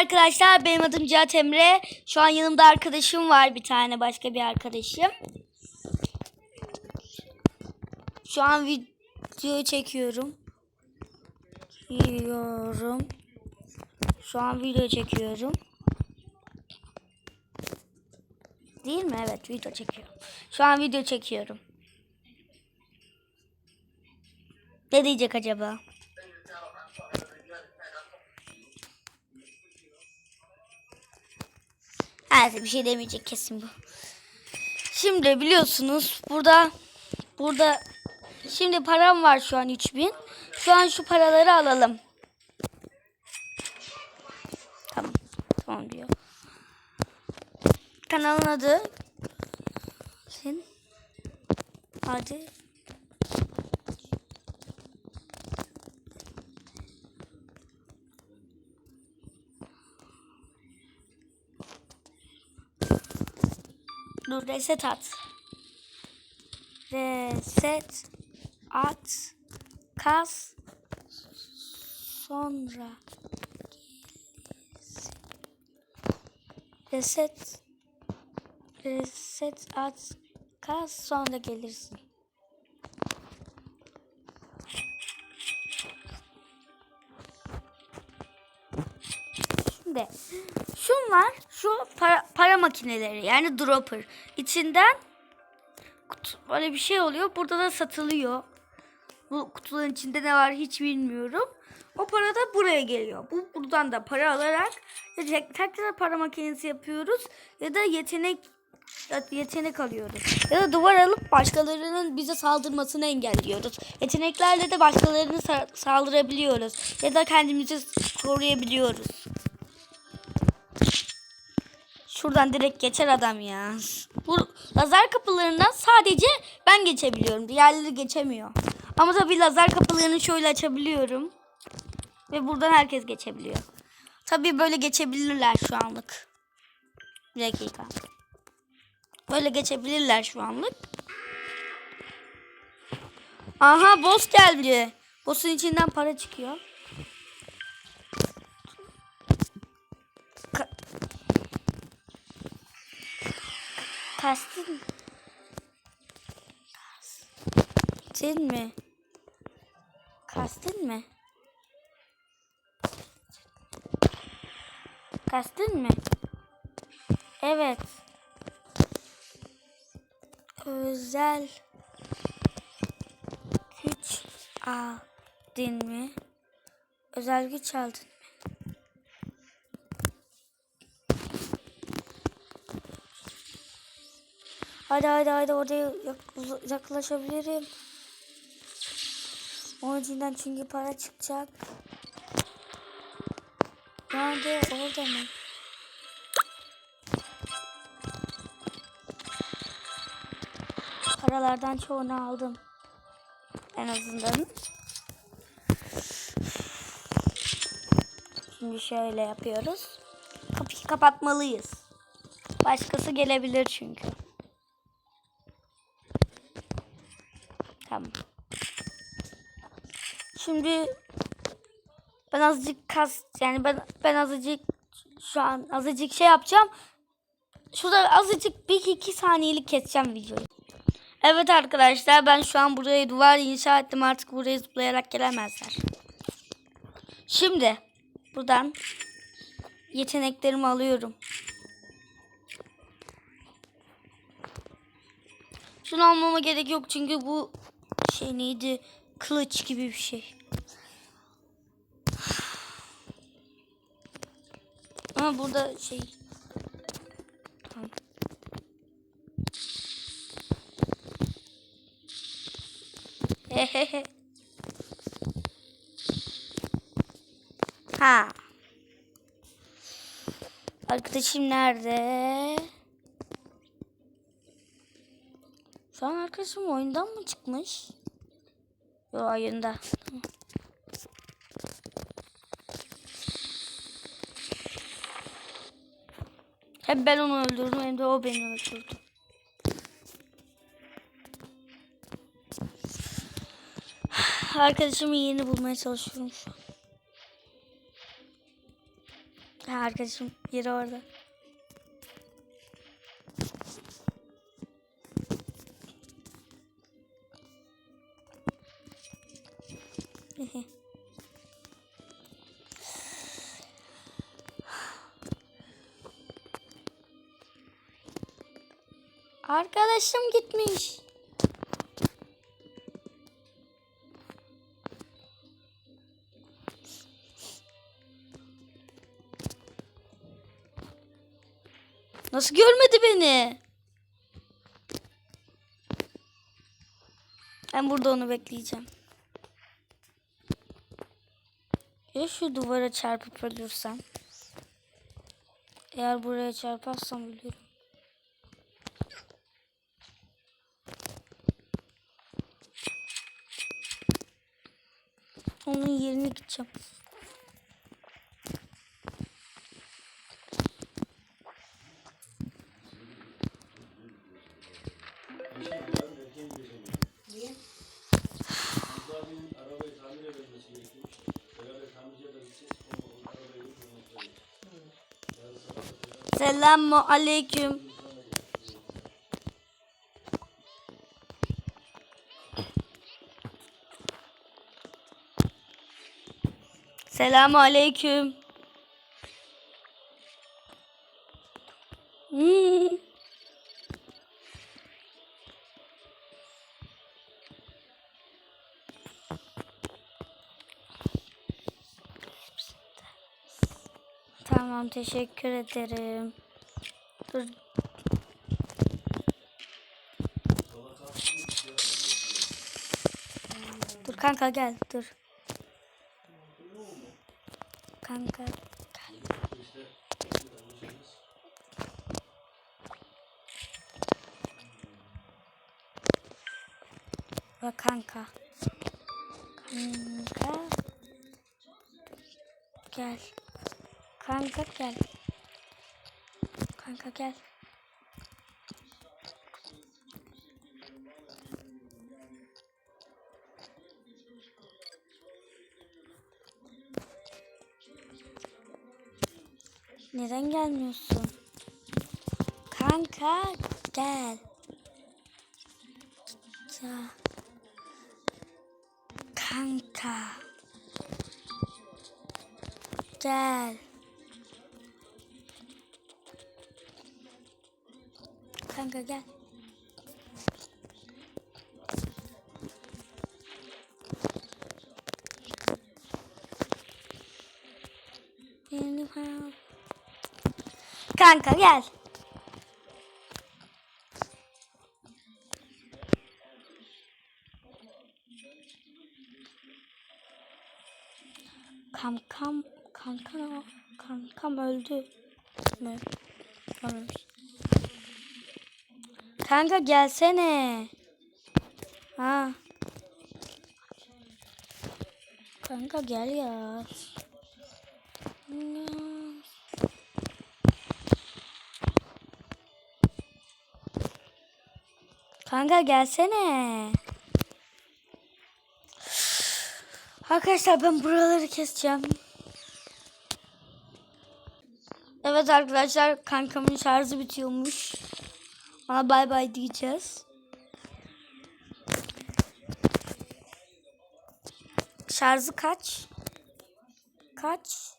arkadaşlar benim adım Cihat Emre. Şu an yanımda arkadaşım var bir tane başka bir arkadaşım. Şu an video çekiyorum. Çekiyorum. Şu an video çekiyorum. Değil mi? Evet video çekiyorum. Şu an video çekiyorum. Ne diyecek acaba? Evet bir şey demeyecek kesin bu. Şimdi biliyorsunuz burada burada şimdi param var şu an 3000. Şu an şu paraları alalım. Tamam. Tamam diyor. Kanalın adı Sen Hadi. Dur reset at. Reset at. Kas. Sonra. Reset. Reset at. Kas sonra gelirsin. Şimdi şunlar şu para, para makineleri yani dropper. İçinden kutu, böyle bir şey oluyor. Burada da satılıyor. Bu kutuların içinde ne var hiç bilmiyorum. O para da buraya geliyor. Bu buradan da para alarak ya tek- tekrar para makinesi yapıyoruz ya da yetenek yetenek alıyoruz. Ya da duvar alıp başkalarının bize saldırmasını engelliyoruz. Yeteneklerle de başkalarını sa- saldırabiliyoruz. Ya da kendimizi koruyabiliyoruz. Şuradan direkt geçer adam ya. Bu lazer kapılarından sadece ben geçebiliyorum. Diğerleri geçemiyor. Ama tabii lazer kapılarını şöyle açabiliyorum. Ve buradan herkes geçebiliyor. Tabii böyle geçebilirler şu anlık. Bir dakika. Böyle geçebilirler şu anlık. Aha boss geldi. Boss'un içinden para çıkıyor. Kastın Kastın mi? Kastın mı? Kastın mı? Evet. Özel güç aldın mı? Özel güç aldın mı? Hadi hadi hadi oraya yaklaşabilirim. Onun içinden çünkü para çıkacak. Nerede? Orada mı? Paralardan çoğunu aldım. En azından. Şimdi şöyle yapıyoruz. Kapıyı kapatmalıyız. Başkası gelebilir çünkü. Tamam. Şimdi ben azıcık kas yani ben ben azıcık şu an azıcık şey yapacağım. Şurada azıcık bir iki saniyelik keseceğim videoyu. Evet arkadaşlar ben şu an buraya duvar inşa ettim artık buraya zıplayarak gelemezler. Şimdi buradan yeteneklerimi alıyorum. Şunu almama gerek yok çünkü bu şey neydi? Kılıç gibi bir şey. Ama burada şey Tamam. Hehehe. ha. Arkadaşım nerede? Şu an arkadaşım oyundan mı çıkmış? Yo oyunda. Tamam. Ben onu öldürdüm hem de o beni öldürdü. Arkadaşımı yeni bulmaya çalışıyorum şu an. Arkadaşım yeri orada. Arkadaşım gitmiş. Nasıl görmedi beni? Ben burada onu bekleyeceğim. Ya şu duvara çarpıp ölürsem? Eğer buraya çarparsam ölürüm. Onun yerine gideceğim. Selamu aleyküm. Selamu aleyküm. Tamam teşekkür ederim. Dur. Dur kanka gel dur. Kanka gel. Bak kanka. Kanka. Gel. Kanka gel. Kanka gel. Neden gelmiyorsun? Kanka gel. Ya. Kanka. Gel. Kanka gel. Kanka gel. Kankam, kankam, kankam öldü mü? Ölmemiş. Kanka gelsene. Ha. Kanka gel ya. Kanka gelsene. Arkadaşlar ben buraları keseceğim. Evet arkadaşlar kankamın şarjı bitiyormuş. Ona bay bay diyeceğiz. Şarjı kaç? Kaç?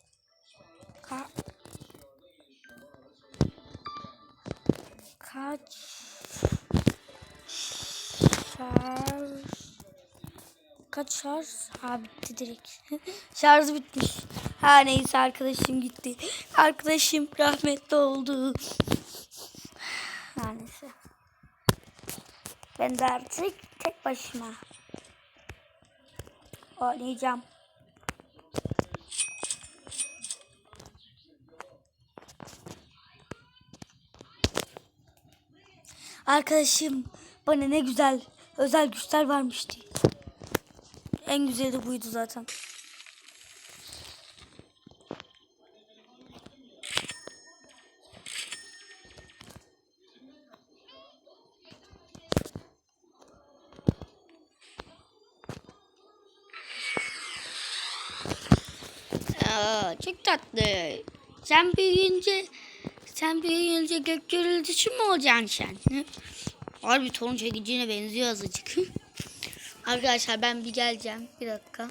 Ka kaç? Şarj kaç şarj? Ha bitti direkt. şarjı bitmiş. Ha neyse arkadaşım gitti. Arkadaşım rahmetli oldu. Ha neyse. Ben de artık tek başıma oynayacağım. Arkadaşım bana ne güzel özel güçler varmıştı. En güzeli buydu zaten. Çok tatlı. Sen büyüyünce sen büyüyünce gök gürültüsü mü olacaksın sen? Hı? Harbi torun çekicine benziyor azıcık. Arkadaşlar ben bir geleceğim. Bir dakika.